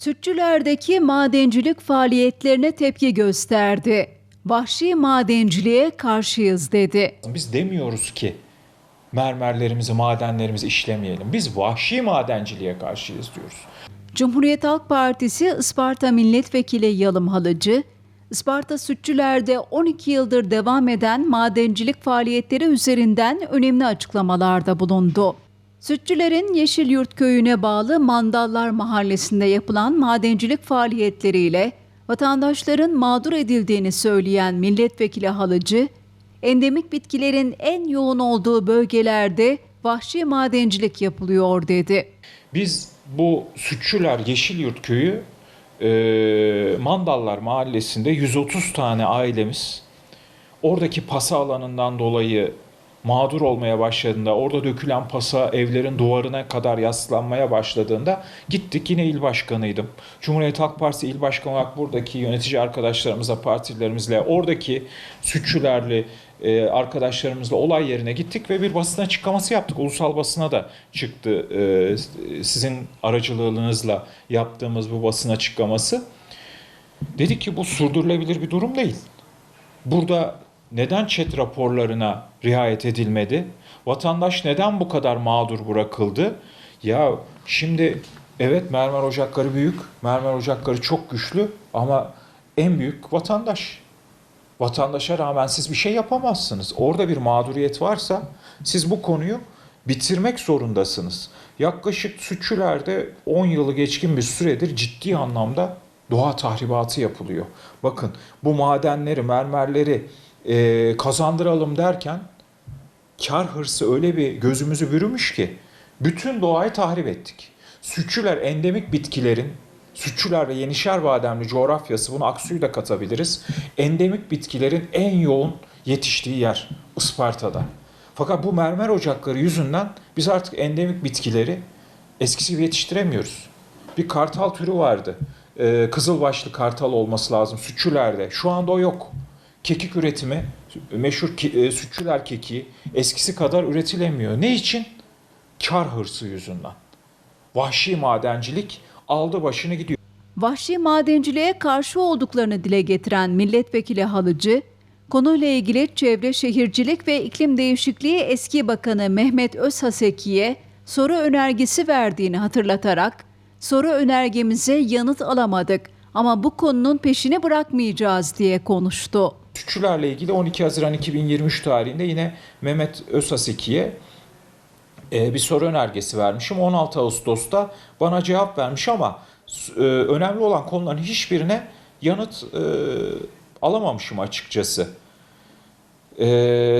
Sütçülerdeki madencilik faaliyetlerine tepki gösterdi. Vahşi madenciliğe karşıyız dedi. Biz demiyoruz ki mermerlerimizi, madenlerimizi işlemeyelim. Biz vahşi madenciliğe karşıyız diyoruz. Cumhuriyet Halk Partisi Isparta Milletvekili Yalım Halıcı, Isparta Sütçüler'de 12 yıldır devam eden madencilik faaliyetleri üzerinden önemli açıklamalarda bulundu. Sütçülerin Yeşilyurt köyüne bağlı Mandallar Mahallesi'nde yapılan madencilik faaliyetleriyle vatandaşların mağdur edildiğini söyleyen milletvekili Halıcı, endemik bitkilerin en yoğun olduğu bölgelerde vahşi madencilik yapılıyor dedi. Biz bu Sütçüler Yeşilyurt Köyü e, Mandallar Mahallesi'nde 130 tane ailemiz oradaki pasa alanından dolayı mağdur olmaya başladığında, orada dökülen pasa evlerin duvarına kadar yaslanmaya başladığında gittik yine il başkanıydım. Cumhuriyet Halk Partisi il başkanı olarak buradaki yönetici arkadaşlarımızla, partilerimizle, oradaki sütçülerle, e, arkadaşlarımızla olay yerine gittik ve bir basın açıklaması yaptık. Ulusal basına da çıktı e, sizin aracılığınızla yaptığımız bu basın açıklaması. Dedik ki bu sürdürülebilir bir durum değil. Burada neden çet raporlarına riayet edilmedi? Vatandaş neden bu kadar mağdur bırakıldı? Ya şimdi evet mermer ocakları büyük, mermer ocakları çok güçlü ama en büyük vatandaş. Vatandaşa rağmen siz bir şey yapamazsınız. Orada bir mağduriyet varsa siz bu konuyu bitirmek zorundasınız. Yaklaşık sütçülerde 10 yılı geçkin bir süredir ciddi anlamda doğa tahribatı yapılıyor. Bakın bu madenleri, mermerleri e, kazandıralım derken kar hırsı öyle bir gözümüzü bürümüş ki bütün doğayı tahrip ettik. Sütçüler endemik bitkilerin Sütçüler ve Yenişer Bademli coğrafyası bunu Aksu'yu da katabiliriz. Endemik bitkilerin en yoğun yetiştiği yer Isparta'da. Fakat bu mermer ocakları yüzünden biz artık endemik bitkileri eskisi gibi yetiştiremiyoruz. Bir kartal türü vardı. Ee, kızılbaşlı kartal olması lazım sütçülerde. Şu anda o yok. Kekik üretimi, meşhur ki- e, sütçüler kekiği eskisi kadar üretilemiyor. Ne için? Kar hırsı yüzünden. Vahşi madencilik aldı başını gidiyor. Vahşi madenciliğe karşı olduklarını dile getiren milletvekili Halıcı, konuyla ilgili Çevre Şehircilik ve İklim Değişikliği eski bakanı Mehmet Özhaseki'ye soru önergesi verdiğini hatırlatarak, soru önergemize yanıt alamadık ama bu konunun peşini bırakmayacağız diye konuştu. Sütçülerle ilgili 12 Haziran 2023 tarihinde yine Mehmet Özhaseki'ye e, bir soru önergesi vermişim. 16 Ağustos'ta bana cevap vermiş ama e, önemli olan konuların hiçbirine yanıt e, alamamışım açıkçası.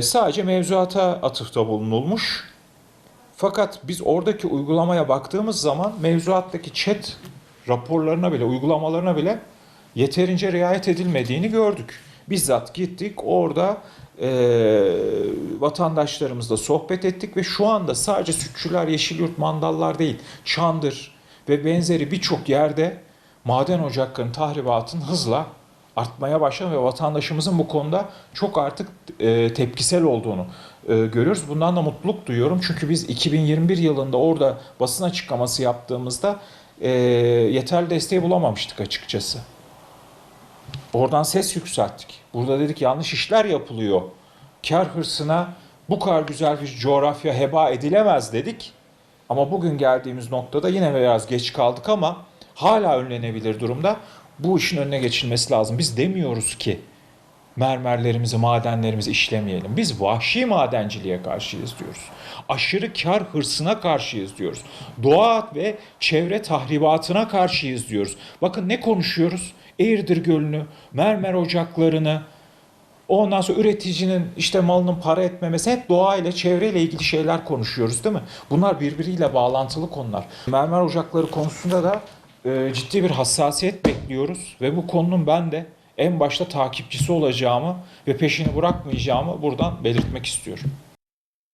Sadece mevzuata atıfta bulunulmuş. Fakat biz oradaki uygulamaya baktığımız zaman mevzuattaki chat raporlarına bile, uygulamalarına bile yeterince riayet edilmediğini gördük. Bizzat gittik orada e, vatandaşlarımızla sohbet ettik ve şu anda sadece Sütçüler, Yeşilyurt, Mandallar değil, Çandır ve benzeri birçok yerde maden ocaklarının tahribatın hızla artmaya başladı ve vatandaşımızın bu konuda çok artık e, tepkisel olduğunu e, görüyoruz. Bundan da mutluluk duyuyorum. Çünkü biz 2021 yılında orada basın açıklaması yaptığımızda e, yeterli desteği bulamamıştık açıkçası. Oradan ses yükselttik. Burada dedik yanlış işler yapılıyor. Kar hırsına bu kadar güzel bir coğrafya heba edilemez dedik. Ama bugün geldiğimiz noktada yine biraz geç kaldık ama hala önlenebilir durumda. Bu işin önüne geçilmesi lazım. Biz demiyoruz ki mermerlerimizi, madenlerimizi işlemeyelim. Biz vahşi madenciliğe karşıyız diyoruz. Aşırı kar hırsına karşıyız diyoruz. Doğa ve çevre tahribatına karşıyız diyoruz. Bakın ne konuşuyoruz? Eğirdir Gölü'nü, mermer ocaklarını, ondan sonra üreticinin işte malının para etmemesi hep doğayla, çevreyle ilgili şeyler konuşuyoruz değil mi? Bunlar birbiriyle bağlantılı konular. Mermer ocakları konusunda da e, ciddi bir hassasiyet bekliyoruz ve bu konunun ben de en başta takipçisi olacağımı ve peşini bırakmayacağımı buradan belirtmek istiyorum.